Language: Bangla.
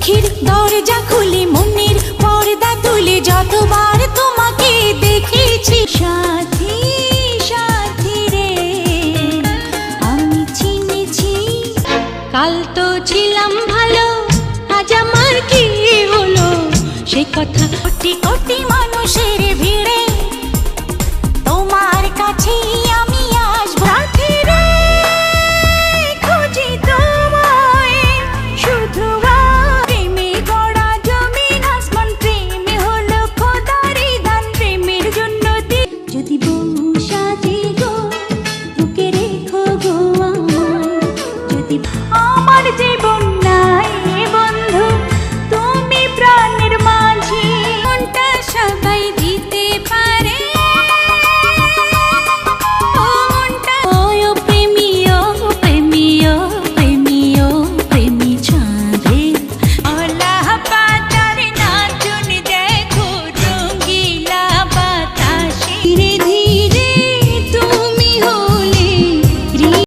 লাভ দরজা খুলে, মনের পর্দা তুলে, যতবার তোমাকে দেখেছি। সাথী সাথী রে, আমি চিনেছি। কাল তো ছিলাম ভালো, আজ আমার কি হলো? সে কথা কোটি কোটি মানুষের ভিড়ে